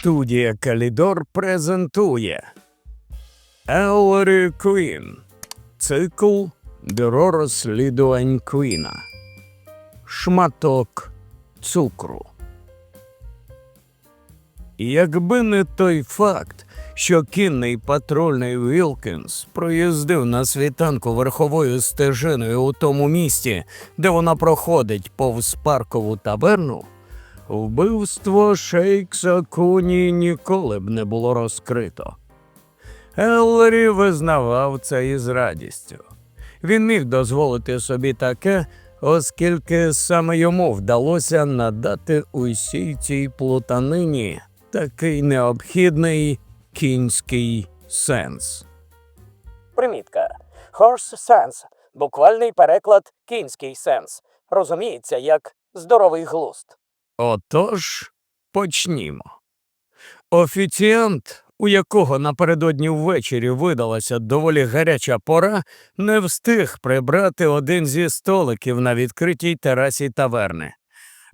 Студія Калідор презентує Еллері Квін. Цикл Бюро розслідувань Квіна. Шматок цукру. Якби не той факт, що кінний патрульний Вілкінс проїздив на світанку верховою стежиною у тому місті, де вона проходить повз паркову таверну, вбивство Шейкса Куні ніколи б не було розкрито. Еллері визнавав це із радістю. Він міг дозволити собі таке, оскільки саме йому вдалося надати усій цій плутанині такий необхідний кінський сенс. Примітка. Horse sense – буквальний переклад кінський сенс. Розуміється як здоровий глузд. Отож, почнімо. Офіціант, у якого напередодні ввечері видалася доволі гаряча пора, не встиг прибрати один зі столиків на відкритій терасі таверни.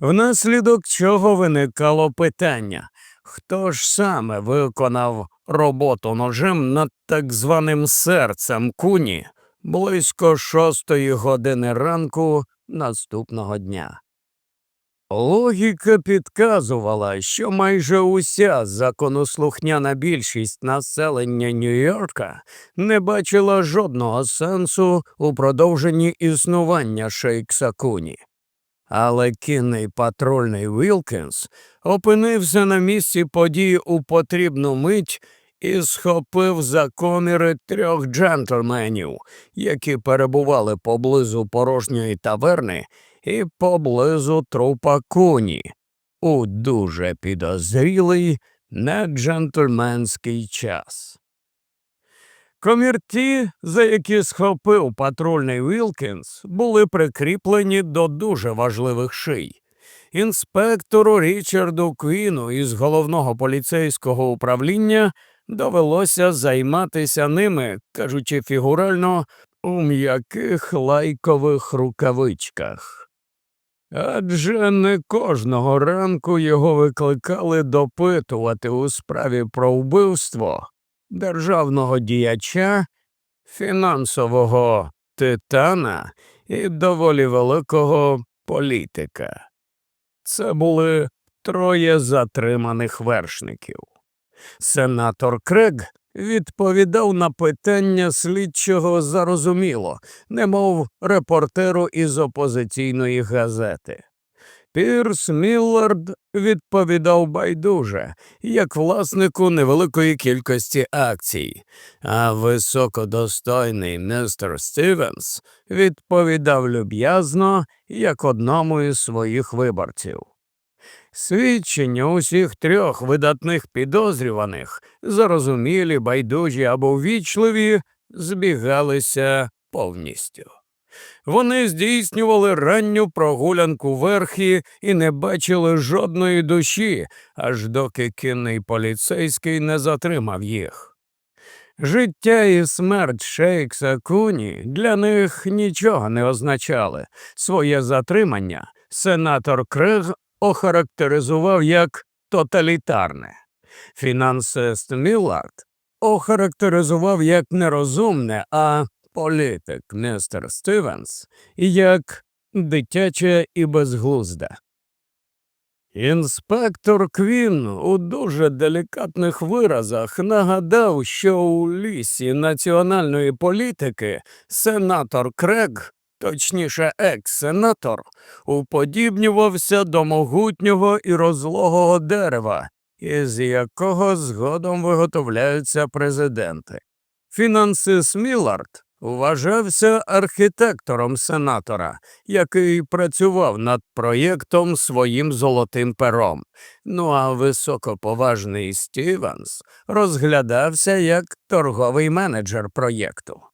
Внаслідок чого виникало питання, хто ж саме виконав роботу ножем над так званим серцем куні близько шостої години ранку наступного дня. Логіка підказувала, що майже уся законослухняна більшість населення Нью-Йорка не бачила жодного сенсу у продовженні існування Шейкса Куні. Але кінний патрульний Вілкінс опинився на місці події у потрібну мить і схопив за коміри трьох джентльменів, які перебували поблизу порожньої таверни і поблизу трупа куні у дуже підозрілий неджентльменський час. Комірті, за які схопив патрульний Вілкінс, були прикріплені до дуже важливих ший. Інспектору Річарду Квіну із головного поліцейського управління довелося займатися ними, кажучи фігурально, у м'яких лайкових рукавичках. Адже не кожного ранку його викликали допитувати у справі про вбивство державного діяча, фінансового титана і доволі великого політика. Це були троє затриманих вершників. Сенатор Крег відповідав на питання слідчого зарозуміло, немов репортеру із опозиційної газети. Пірс Міллард відповідав байдуже, як власнику невеликої кількості акцій, а високодостойний містер Стівенс відповідав люб'язно, як одному із своїх виборців. Свідчення усіх трьох видатних підозрюваних, зарозумілі, байдужі або ввічливі, збігалися повністю. Вони здійснювали ранню прогулянку верхи і не бачили жодної душі, аж доки кінний поліцейський не затримав їх. Життя і смерть Шейкса Куні для них нічого не означали. Своє затримання сенатор Крег охарактеризував як тоталітарне. Фінансист Міллард охарактеризував як нерозумне, а політик містер Стивенс як дитяче і безглузде. Інспектор Квін у дуже делікатних виразах нагадав, що у лісі національної політики сенатор Крег, точніше екс-сенатор, уподібнювався до могутнього і розлогого дерева, із якого згодом виготовляються президенти. Фінансис Міллард вважався архітектором сенатора, який працював над проєктом своїм золотим пером. Ну а високоповажний Стівенс розглядався як торговий менеджер проєкту.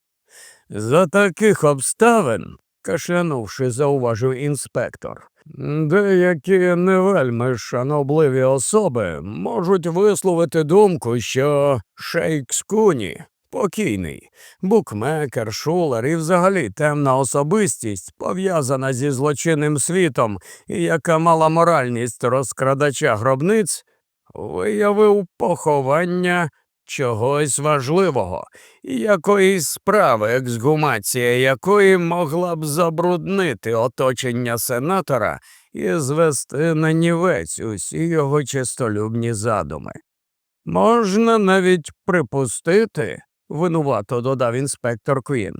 За таких обставин, кашлянувши, зауважив інспектор, деякі не вельми шанобливі особи можуть висловити думку, що Шейкс Куні покійний, букмекер, шулер і взагалі темна особистість, пов'язана зі злочинним світом і яка мала моральність розкрадача гробниць, виявив поховання чогось важливого, якоїсь справи, ексгумація якої могла б забруднити оточення сенатора і звести на нівець усі його чистолюбні задуми. Можна навіть припустити, винувато додав інспектор Квін,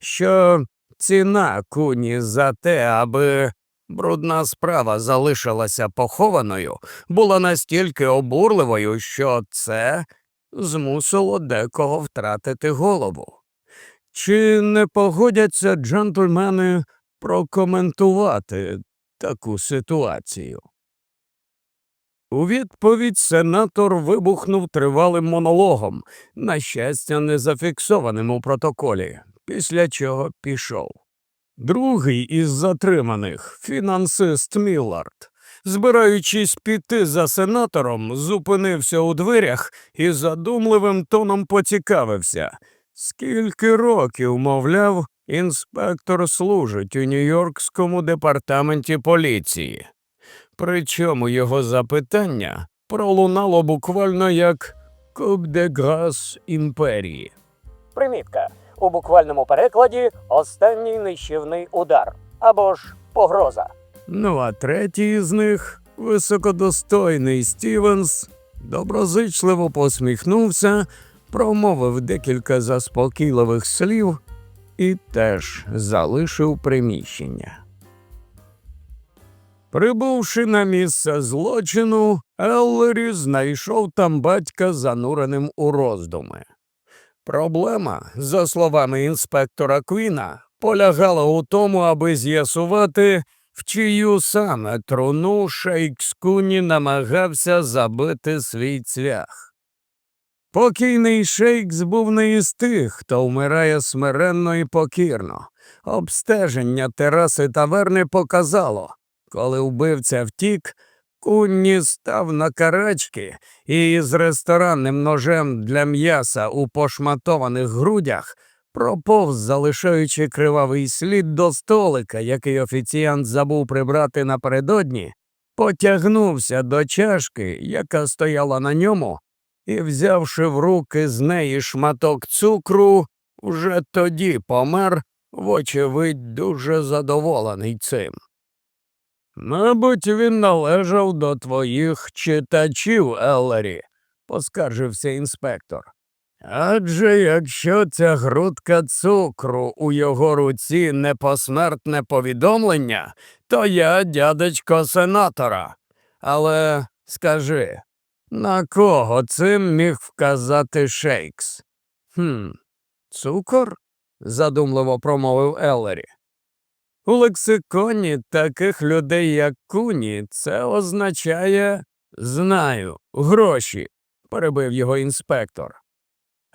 що ціна куні за те, аби брудна справа залишилася похованою, була настільки обурливою, що це змусило декого втратити голову. Чи не погодяться джентльмени прокоментувати таку ситуацію? У відповідь сенатор вибухнув тривалим монологом, на щастя, не зафіксованим у протоколі, після чого пішов. Другий із затриманих, фінансист Міллард, збираючись піти за сенатором, зупинився у дверях і задумливим тоном поцікавився. Скільки років, мовляв, інспектор служить у Нью-Йоркському департаменті поліції. Причому його запитання пролунало буквально як «Куб де грас імперії. Примітка. У буквальному перекладі останній нищівний удар або ж погроза. Ну а третій з них, високодостойний Стівенс, доброзичливо посміхнувся, промовив декілька заспокійливих слів і теж залишив приміщення. Прибувши на місце злочину, Еллері знайшов там батька зануреним у роздуми. Проблема, за словами інспектора Квіна, полягала у тому, аби з'ясувати, в чию саме труну Шейкс Куні намагався забити свій цвях. Покійний Шейкс був не із тих, хто вмирає смиренно і покірно. Обстеження тераси таверни показало, коли вбивця втік, Кунні став на карачки і з ресторанним ножем для м'яса у пошматованих грудях проповз, залишаючи кривавий слід до столика, який офіціант забув прибрати напередодні, потягнувся до чашки, яка стояла на ньому, і, взявши в руки з неї шматок цукру, вже тоді помер, вочевидь, дуже задоволений цим. Мабуть, він належав до твоїх читачів, Еллері, поскаржився інспектор. Адже якщо ця грудка цукру у його руці не посмертне повідомлення, то я дядечко сенатора. Але скажи, на кого цим міг вказати Шейкс? Хм, цукор? задумливо промовив Еллері. У лексиконі таких людей, як куні, це означає знаю, гроші, перебив його інспектор.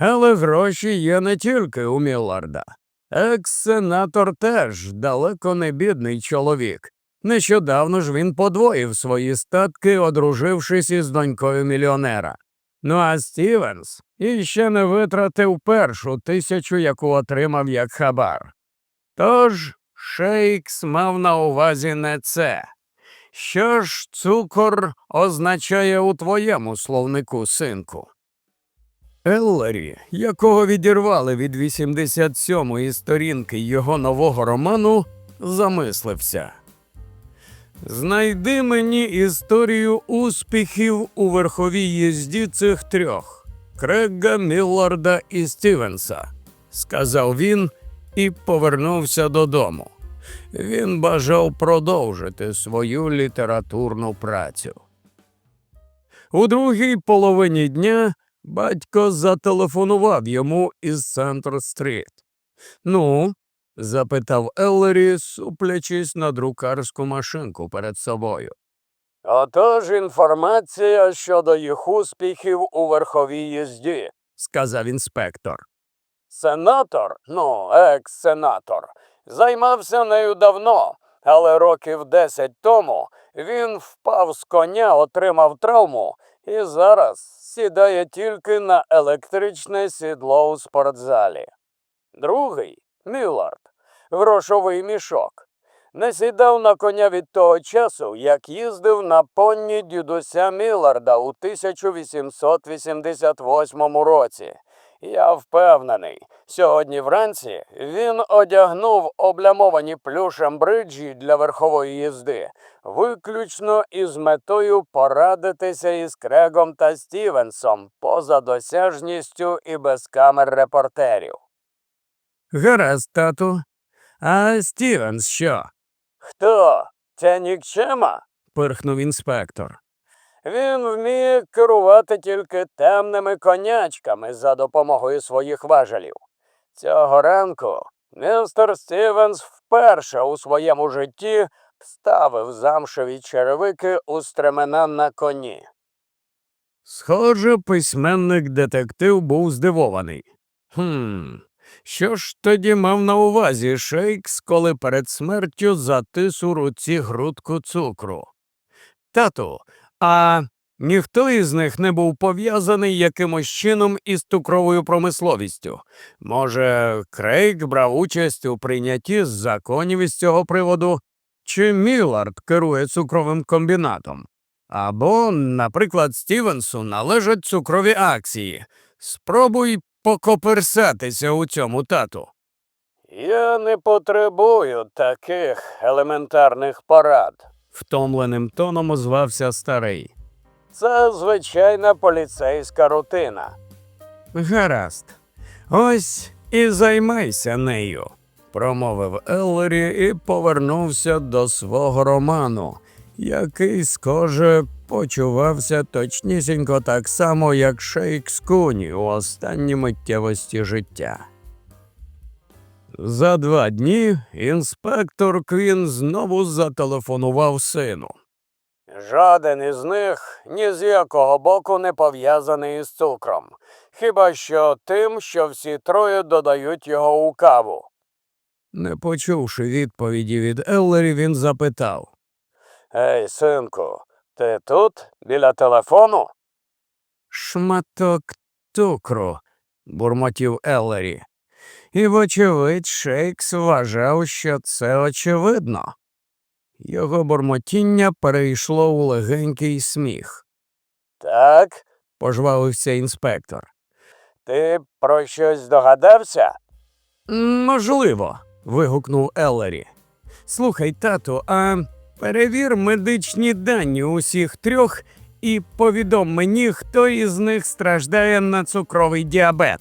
Але гроші є не тільки у Мілларда. Екс-сенатор теж далеко не бідний чоловік. Нещодавно ж він подвоїв свої статки, одружившись із донькою мільйонера. Ну а Стівенс іще не витратив першу тисячу, яку отримав як хабар. Тож Шейкс мав на увазі не це. Що ж цукор означає у твоєму словнику, синку? Еллері, якого відірвали від 87-ї сторінки його нового роману, замислився. Знайди мені історію успіхів у верховій їзді цих трьох Крегга, Мілларда і Стівенса, сказав він і повернувся додому. Він бажав продовжити свою літературну працю. У другій половині дня батько зателефонував йому із Центр Стріт. Ну, запитав Еллері, суплячись на друкарську машинку перед собою. Отож інформація щодо їх успіхів у верховій їзді. сказав інспектор. Сенатор, ну, екс-сенатор, займався нею давно, але років десять тому він впав з коня, отримав травму і зараз сідає тільки на електричне сідло у спортзалі. Другий Міллард, грошовий мішок. Не сідав на коня від того часу, як їздив на понні дідуся Мілларда у 1888 році. Я впевнений, сьогодні вранці він одягнув облямовані плюшем бриджі для верхової їзди, виключно із метою порадитися із Крегом та Стівенсом поза досяжністю і без камер репортерів. Гаразд, тату. А Стівенс що? Хто? Це нікчема? пирхнув інспектор. Він вміє керувати тільки темними конячками за допомогою своїх важелів. Цього ранку містер Стівенс вперше у своєму житті ставив замшеві черевики у стремена на коні. Схоже, письменник детектив був здивований. Хм, що ж тоді мав на увазі Шейкс, коли перед смертю затис у руці грудку цукру? Тату, а ніхто із них не був пов'язаний якимось чином із цукровою промисловістю. Може, Крейг брав участь у прийнятті законів із цього приводу, чи Міллард керує цукровим комбінатом? Або, наприклад, Стівенсу належать цукрові акції. Спробуй покоперсатися у цьому тату. Я не потребую таких елементарних порад. Втомленим тоном озвався старий. Це звичайна поліцейська рутина. Гаразд. Ось і займайся нею, промовив Еллері і повернувся до свого роману, який, схоже, почувався точнісінько так само, як Шейк Скуні у останній миттєвості життя. За два дні інспектор Квін знову зателефонував сину. Жоден із них ні з якого боку не пов'язаний із цукром, хіба що тим, що всі троє додають його у каву. Не почувши відповіді від Еллері, він запитав. Ей, синку, ти тут, біля телефону? Шматок цукру, бурмотів Еллері. І, вочевидь, Шейкс вважав, що це очевидно. Його бурмотіння перейшло у легенький сміх, Так, пожвавився інспектор. ти про щось догадався? Можливо, вигукнув Еллері. Слухай, тату, а перевір медичні дані усіх трьох і повідом мені, хто із них страждає на цукровий діабет.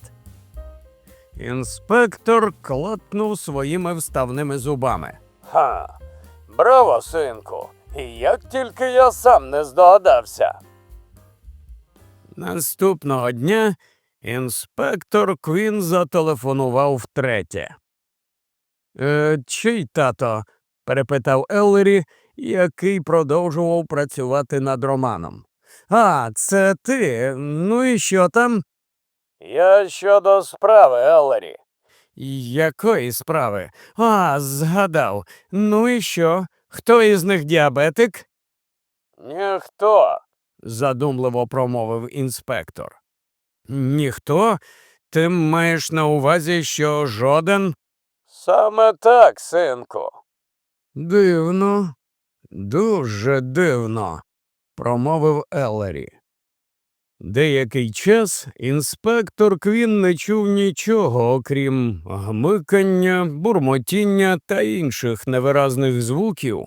Інспектор клацнув своїми вставними зубами. Ха. Браво, синку. І як тільки я сам не здогадався. Наступного дня інспектор Квін зателефонував втретє. Е, чий тато? перепитав Еллері, який продовжував працювати над романом. А, це ти. Ну і що там? Я щодо справи, Еллері. Якої справи? А, згадав. Ну і що? Хто із них діабетик? Ніхто. задумливо промовив інспектор. Ніхто? Ти маєш на увазі, що жоден? Саме так, синку. Дивно, дуже дивно, промовив Еллері. Деякий час інспектор Квін не чув нічого, окрім гмикання, бурмотіння та інших невиразних звуків,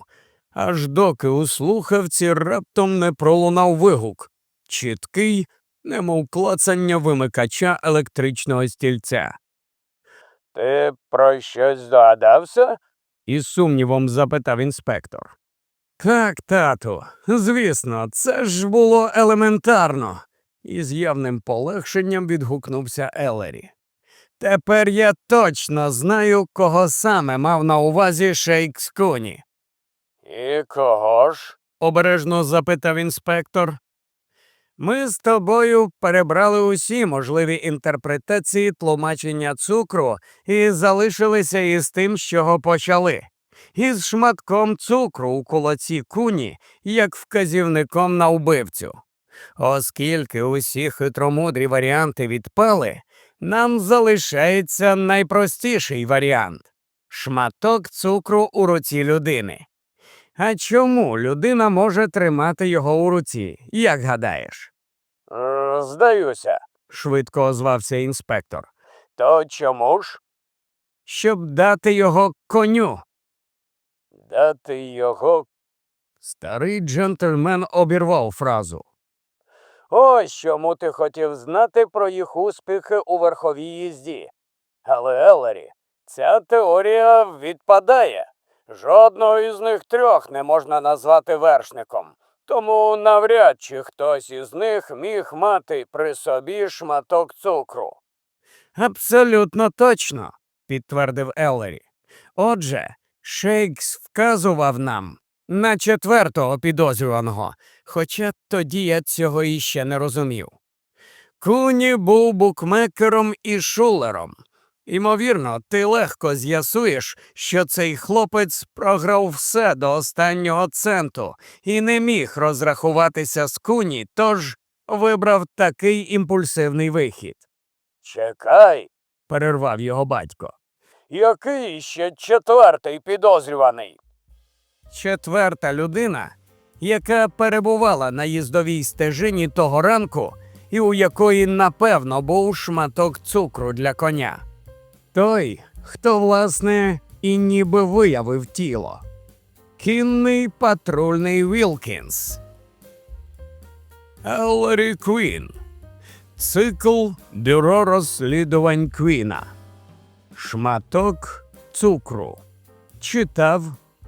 аж доки у слухавці раптом не пролунав вигук чіткий, немов клацання вимикача електричного стільця. Ти про щось здогадався? із сумнівом запитав інспектор. Так, тату, звісно, це ж було елементарно. Із явним полегшенням відгукнувся Елері. Тепер я точно знаю, кого саме мав на увазі Шейк Скуні, І кого ж? обережно запитав інспектор. Ми з тобою перебрали усі можливі інтерпретації тлумачення цукру і залишилися із тим, з чого почали. Із шматком цукру у кулаці куні, як вказівником на вбивцю. Оскільки усі хитромудрі варіанти відпали, нам залишається найпростіший варіант. шматок цукру у руці людини. А чому людина може тримати його у руці, як гадаєш? Е, Здаюся. швидко озвався інспектор. То чому ж? Щоб дати його коню. Дати його. Старий джентльмен обірвав фразу. Ось чому ти хотів знати про їх успіхи у верховій їзді. Але, Елері, ця теорія відпадає. Жодного із них трьох не можна назвати вершником. Тому навряд чи хтось із них міг мати при собі шматок цукру. Абсолютно точно, підтвердив Еллері. Отже, Шейкс вказував нам на четвертого підозрюваного, хоча тоді я цього іще не розумів. Куні був букмекером і шулером. Імовірно, ти легко з'ясуєш, що цей хлопець програв все до останнього центу і не міг розрахуватися з куні, тож вибрав такий імпульсивний вихід, Чекай, перервав його батько. який ще четвертий підозрюваний? Четверта людина, яка перебувала на їздовій стежині того ранку, і у якої, напевно, був шматок цукру для коня. Той, хто, власне, і ніби виявив тіло. Кінний патрульний Вілкінс. Еллері Квін. Цикл Бюро розслідувань Квіна. Шматок цукру. Читав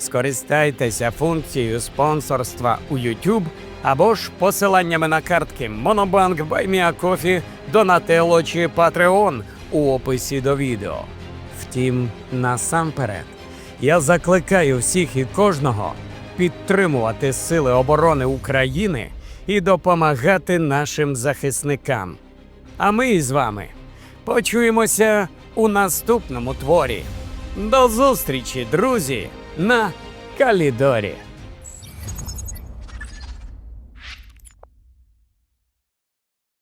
Скористайтеся функцією спонсорства у YouTube або ж посиланнями на картки Monobank, BuyMeACoffee, Donatello чи Patreon у описі до відео. Втім, насамперед, я закликаю всіх і кожного підтримувати Сили оборони України і допомагати нашим захисникам. А ми з вами почуємося у наступному творі. До зустрічі, друзі, на Калідорі.